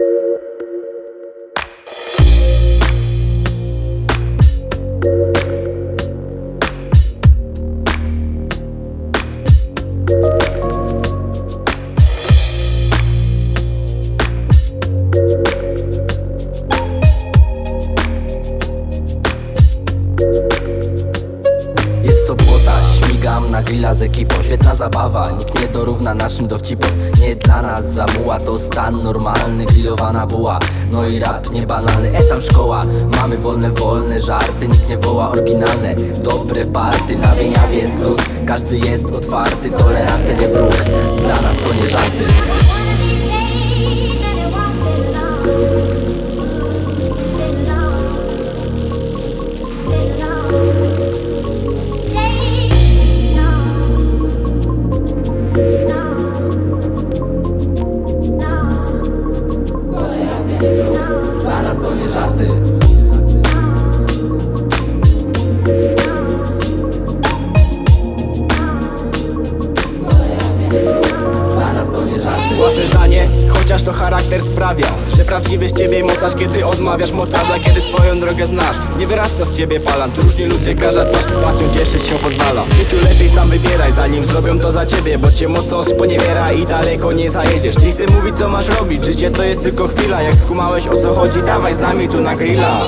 Jest śmigam na grilla z ekipą Świetna zabawa, nikt nie dorówna naszym dowcipom. Nie dla nas zamuła, to stan normalny Grillowana buła, no i rap nie banalny Etam szkoła, mamy wolne, wolne żarty Nikt nie woła oryginalne, dobre party Na wyjawie jest luz, każdy jest otwarty Tolerancja nie wróg, dla nas to nie żarty Dla nas to nie żarty chociaż to charakter sprawia Że prawdziwy z ciebie mocarz, kiedy odmawiasz mocarza Kiedy swoją drogę znasz, nie wyrasta z ciebie palant Różnie ludzie każa twarz, pasją cieszyć się pozwala. W życiu lepiej sam wybieraj, zanim zrobią to za ciebie Bo cię mocno sponiewiera i daleko nie zajedziesz. Nie chcę mówić co masz robić, życie to jest tylko chwila. Jak skumałeś o co chodzi, dawaj z nami tu na grilla